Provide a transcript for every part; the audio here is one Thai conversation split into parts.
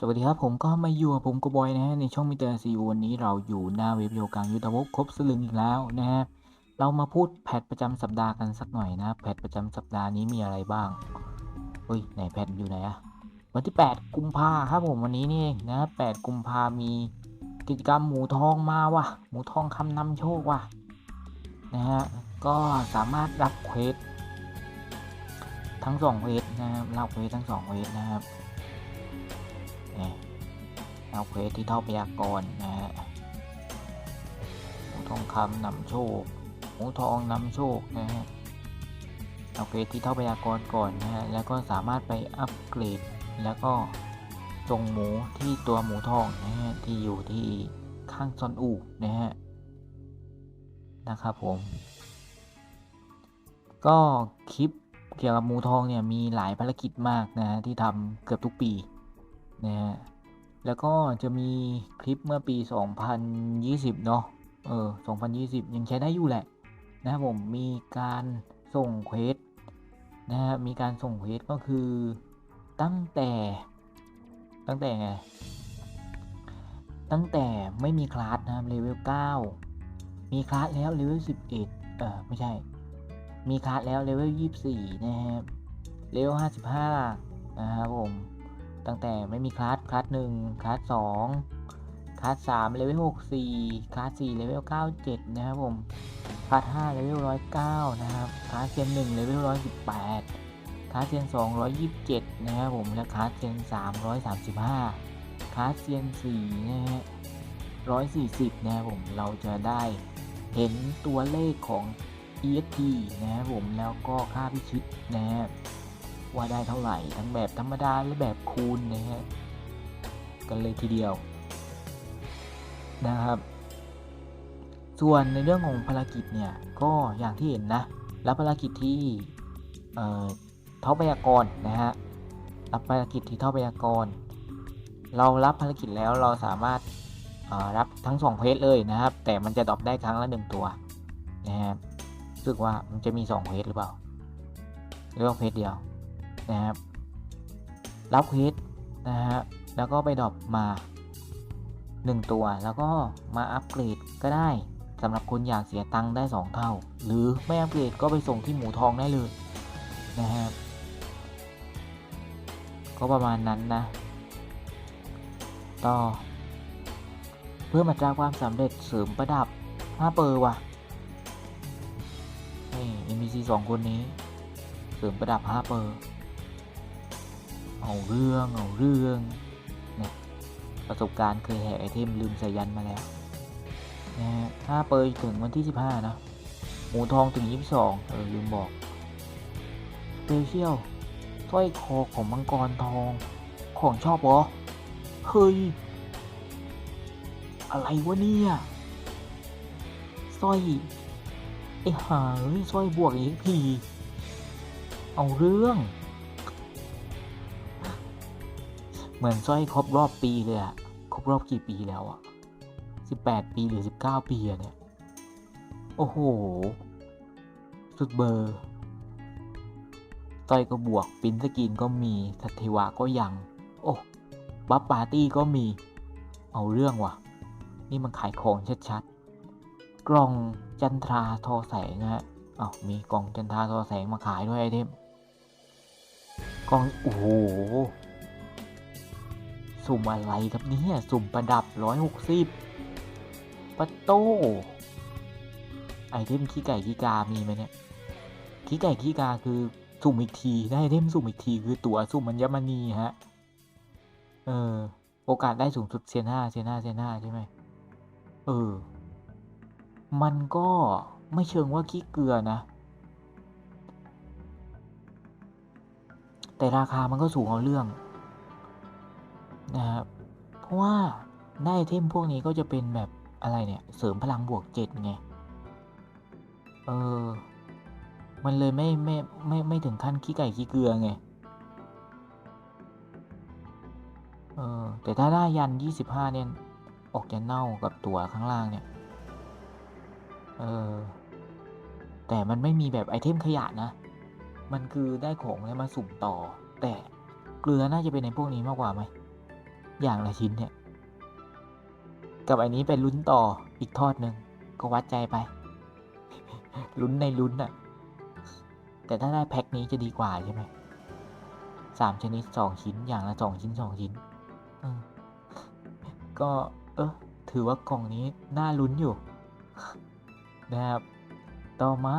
สวัสดีครับ ผมก็มาอยู่กับผมกบอยนะฮะในช่องมิเตอร์ซีวันนี้เราอยู่หน้าเว็บโยกังยุทธภพครบสลึงอีกแล้วนะฮะเรามาพูดแพทประจำสัปดาห์กันสักหน่อยนะแพทประจำสัปดาห์นี้มีอะไรบ้างเฮ้ยไหนแพทอยู่ไหนอะวันที่ 8 กุมภาครับผมวันนี้นี่เองนะ 8 กุมภามีกิจกรรมหมูทองมาว่ะ หมูทองคำนำโชคว่ะนะฮะก็สามารถรับเควสทั้งสองเควสนะครับรับเควสทั้งสองเควสนะครับ เอาเควสที่เท่าพยากรณ์นะฮะหมูทองคำนำโชคหมูทองนำโชคนะฮะเอาเควสที่เท่าพยากรณ์ก่อนนะฮะแล้วก็สามารถไปอัปเกรดแล้วก็ส่งหมูที่ตัวหมูทองนะฮะที่อยู่ที่ข้างซอนอูนะฮะนะครับผม ก็คลิปเกี่ยวกับหมูทองเนี่ยมีหลายภารกิจมากนะฮะที่ทำเกือบทุกปี นะฮะแล้วก็จะมีคลิปเมื่อปี 2020 เนาะเออ 2020 ยังใช้ได้อยู่แหละ นะครับผม มีการส่งเควสนะฮะ มีการส่งเควสก็คือตั้งแต่ ตั้งแต่ไง ตั้งแต่ไม่มีคลาสนะครับเลเวล 9 มีคลาสแล้วเลเวล 11 เออไม่ใช่ มีคลาสแล้วเลเวล 24 นะครับ เลเวล 55 นะครับผม ตั้งแต่ไม่มีคลาสคลาสหนึ่งคลาสสองคลาสสามเลเวลหกสี่คลาสสี่เลเวลเก้าเจ็ดนะครับผมคลาสห้าเลเวลร้อยเก้านะครับคลาสเซียนหนึ่งเลเวลร้อยสิบแปดคลาสเซียนสองร้อยยี่สิบเจ็ดนะครับผมและคลาสเซียนสามร้อยสามสิบห้าคลาสเซียนสี่นะฮะร้อยสี่สิบนะครับผมเราจะได้เห็นตัวเลขของ EXP นะครับผมแล้วก็ค่าพิชิตนะครับ ว่าได้เท่าไหร่ ทั้งแบบธรรมดาและแบบคูณนะฮะกันเลยทีเดียวนะครับ ส่วนในเรื่องของภารกิจเนี่ยก็อย่างที่เห็นนะรับภารกิจที่เอ่อท่าพยากรนะฮะรับภารกิจที่เท่าพยากร เรารับภารกิจแล้วเราสามารถรับทั้งสองเพจเลยนะครับ แต่มันจะดรอปได้ครั้งละหนึ่งตัวนะครับรู้สึกว่ามันจะมีสองเพจหรือเปล่าหรือว่าเพจเดียว นะครับรับควสนะฮะแล้วก็ไปดรอปมา 1 ตัวแล้วก็มาอัปเกรดก็ได้สำหรับคนอยากเสียตังค์ได้ 2 เท่า หรือไม่อัปเกรดก็ไปส่งที่หมูทองได้เลยนะครับก็ประมาณนั้นนะ ต่อ เพื่อมาตราความสำเร็จเสริมประดับ 5 เปอร์ว่ะนี่ NPC 2 คนนี้ เสริมประดับ 5 เปอร์ เอาเรื่องเอาเรื่องเนี่ยประสบการณ์เคยแหกไอเทมลืมใส่ยันมาแล้วนะฮะถ้าเปยถึงวันที่ 15 นะ หมูทองถึง 22 เออ ลืมบอกเปเชียลสร้อยคอของมังกรทองของชอบเหรอ เฮ้ย อะไรวะเนี่ยสร้อยไอ้ห่าเฮ้ยสร้อยบวกอีกที เอาเรื่อง เหมือนสร้อยครบรอบปีเลยอะครบรอบกี่ปีแล้วอะสิบแปดปีหรือสิบเก้าปีอะเนี่ย โอ้โห สุดเบอร์สร้อยก็บวกปินสกินก็มีสัตวะก็ยัง โอ้บัฟปาร์ตี้ก็มี เอาเรื่องว่ะ นี่มันขายของชัดๆ กล่องจันทราทอแสงนะฮะอ้าวมีกล่องจันทราทอแสงมาขายด้วยไอเทมกล่อง โอ้โห สุ่มอะไรครับเนี่ยสุ่มประดับร้อยหกสิบปะต้ไอเทมขี้ไก่ขี้กา มีไหมเนี่ยขี้ไก่ขี้กาคือสุ่มอีกที ได้เทมสุ่มอีกที คือตั๋วสุ่มมัญมณีฮะ เออ โอกาสได้สูงสุดเซนห้าเซนห้าเซนห้าใช่ไหมเออ มันก็ไม่เชิงว่าขี้เกลือนะ แต่ราคามันก็สูงเอาเรื่อง นะครับเพราะว่าได้ไอเทมพวกนี้ก็จะเป็นแบบอะไรเนี่ย เสริมพลังบวกเจ็ดไง เออ มันเลยไม่ไม่ไม่ไม่ถึงขั้นขี้ไก่ขี้เกลือไง เออ แต่ถ้าได้ยันยี่สิบห้าเนี่ย ออกจะเน่ากับตัวข้างล่างเนี่ย เออ แต่มันไม่มีแบบไอเทมขยะนะ มันคือได้ของแล้วมาสุ่มต่อ แต่เกลือน่าจะเป็นในพวกนี้มากกว่าไหม อย่างละชิ้นเนี่ย กับอันนี้เป็นลุ้นต่ออีกทอดหนึ่งก็วัดใจไป ลุ้นในลุ้นอะแต่ถ้าได้แพ็คนี้จะดีกว่าใช่ไหมสามชนิดสองชิ้นอย่างละสองชิ้นสองชิ้นก็เออถือว่ากล่องนี้น่าลุ้นอยู่ นะครับ ต่อมา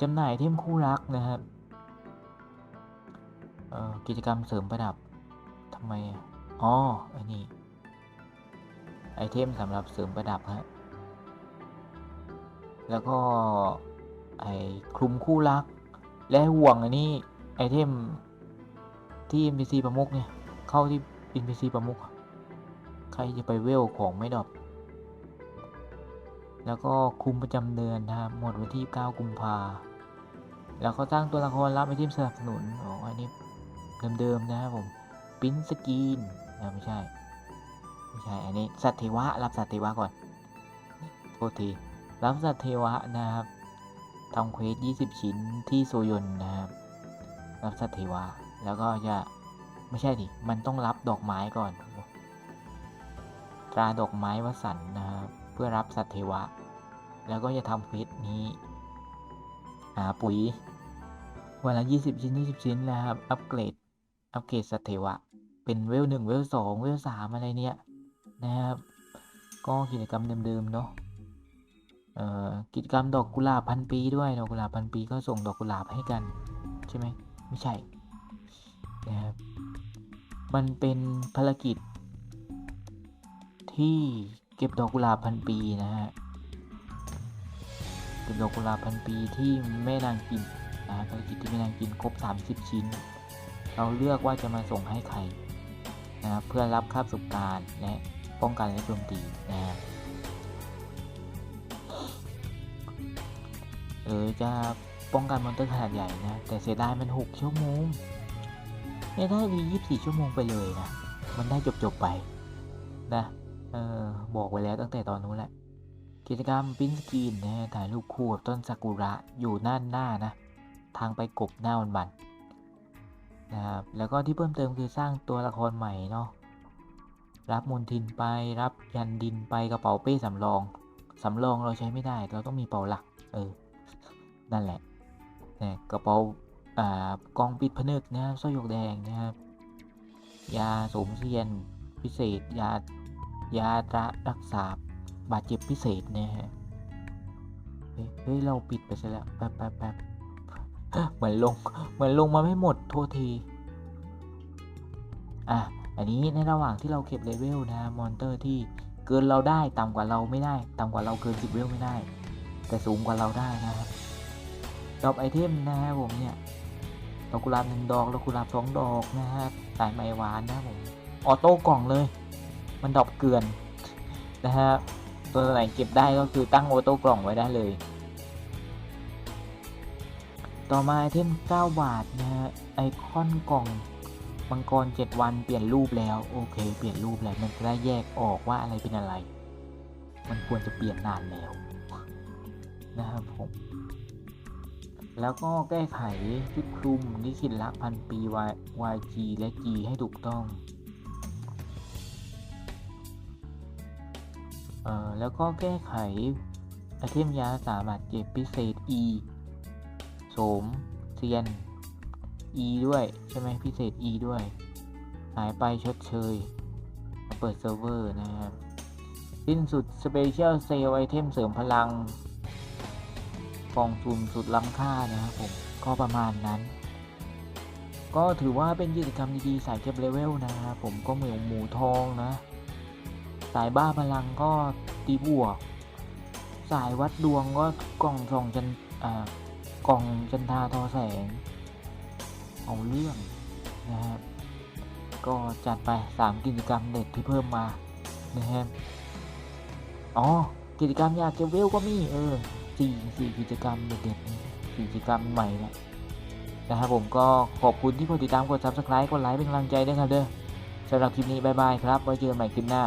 จำหน่ายเทมคู่รักนะครับกิจกรรมเสริมประดับทำไมอะ อ๋ออันนี้ไอเทมสำหรับเสริมประดับฮะ แล้วก็ไอคลุมคู่รัก และห่วงอันนี้ไอเทมที่ NPC ประมุกเนี่ย เข้าที่ NPC ประมุกใครจะไปเวลของไม่ดอปแล้วก็คุมประจำเดือนนะครับหมดวันที่ 9 กุมภาแล้วก็สร้างตัวละครรับไอเทมสนับสนุนอ๋ออันนี้เดิมๆนะครับผม ปิ้นสกรีน นะไม่ใช่ ไม่ใช่ อันนี้สัตว์เทวะ รับสัตว์เทวะก่อนโทษที รับสัตว์เทวะนะครับทำเควส20 ชิ้นที่โซยนนะครับ รับสัตว์เทวะ แล้วก็จะไม่ใช่ดิ มันต้องรับดอกไม้ก่อน ตราดอกไม้วสันนะครับ เพื่อรับสัตว์เทวะ แล้วก็จะทำเควสนี้หาปุ๋ยวันละ 20 ชิ้น 20 ชิ้นนะครับ อัปเกรด อัปเกรดสัตว์เทวะ เป็นเวลหนึ่งเวลสองเวลสามอะไรเนี่ยนะครับ ก็กิจกรรมเดิมๆเนาะกิจกรรมดอกกุหลาบพันปีด้วยดอกกุหลาบพันปีก็ส่งดอกกุหลาบให้กัน ใช่ไหมไม่ใช่นะครับมันเป็นภารกิจ ที่เก็บดอกกุหลาบพันปีนะฮะเก็บดอกกุหลาบพันปีที่แม่นางกินนะภารกิจที่แม่นางกินครบ 30 ชิ้น เราเลือกว่าจะมาส่งให้ใคร นะครับเพื่อรับค่าประสบการณ์และป้องกันและโจมตีนะครับหรือจะป้องกันมอนเตอร์ขนาดใหญ่นะ แต่เสียดายมัน 6 ชั่วโมงไม่ได้ดี24 ชั่วโมงไปเลยนะ มันได้จบ ๆ ไปนะเออบอกไว้แล้วตั้งแต่ตอนนู้นแหละ กิจกรรมปิ้นสกรีนนะฮะถ่ายรูปคู่กับต้นซากุระอยู่ด้าหน้านะ ทางไปกบหน้าวันบัน นะครับแล้วก็ที่เพิ่มเติมคือสร้างตัวละครใหม่เนาะรับมนทินไปรับยันดินไปกระเป๋าเป้สำรองสำรองเราใช้ไม่ได้ เราต้องมีเป๋าหลัก เออ นั่นแหละนี่ยกระเป๋าอ่ากองปิดผนึกนะครับสร้อยหยกแดงนะครับยาสมเสียนพิเศษ ยายาตระรักษาบาดเจ็บพิเศษนะฮะเฮ้ยเฮ้ยเราปิดไปซะแล้วแป๊บแป๊บแป๊บ เหมือนลง เหมือนลงมาไม่หมดโทษที อะ อันนี้ในระหว่างที่เราเก็บเลเวลนะ มอนเตอร์ที่เกินเราได้ต่ำกว่าเราไม่ได้ ต่ำกว่าเราเกิน10เวลไม่ได้ แต่สูงกว่าเราได้นะครับดอปไอเทมนะครับผมเนี่ยดอกกุหลาบหนึ่งดอกดอกกุหลาบสองดอกนะครับสายไหมหวานนะครับผมออโต้กล่องเลย มันดอปเกลือนนะฮะตัวไหนเก็บได้ก็คือตั้งออโต้กล่องไว้ได้เลย ต่อมาไอเทม 9 บาทนะฮะไอคอนกล่องมังกร 7 วันเปลี่ยนรูปแล้ว โอเค เปลี่ยนรูปแล้วมันจะได้แยกออกว่าอะไรเป็นอะไร มันควรจะเปลี่ยนนานแล้วนะครับผม แล้วก็แก้ไขชุดคลุมลิขิตรักพันปี YG และ G ให้ถูกต้องเอ่อแล้วก็แก้ไขไอเทมยาสาบาดเจ็บพิเศษ E โสมเซียน E ด้วย ใช่ไหมพิเศษ E ด้วย หายไปชดเชย มาเปิดเซิร์ฟเวอร์นะครับ สิ้นสุดสเปเชียลเซลไอเทมเสริมพลังกล่องสุ่มสุดล้ำค่านะครับผม ก็ประมาณนั้น ก็ถือว่าเป็นกิจกรรมดีๆ สายเก็บเลเวลนะครับผมก็เหมือนหมูทองนะ สายบ้าพลังก็ตีบวก สายวัดดวงก็กล่องสองจันอ่า กล่องจันทาทอแสง เอาเรื่องนะครับ ก็จัดไป 3 กิจกรรมเด็ดที่เพิ่มมานะครับอ๋อ กิจกรรมอยากเก็บเวลก็มีเออสี่สี่กิจกรรมเด็ดๆสี่กิจกรรมใหม่นะนะครับผมก็ขอบคุณที่กดติดตามกด subscribe กดไลค์เป็นกำลังใจด้วยครับเด้อสำหรับคลิปนี้บายบายครับ ไว้เจอกันใหม่คลิปหน้า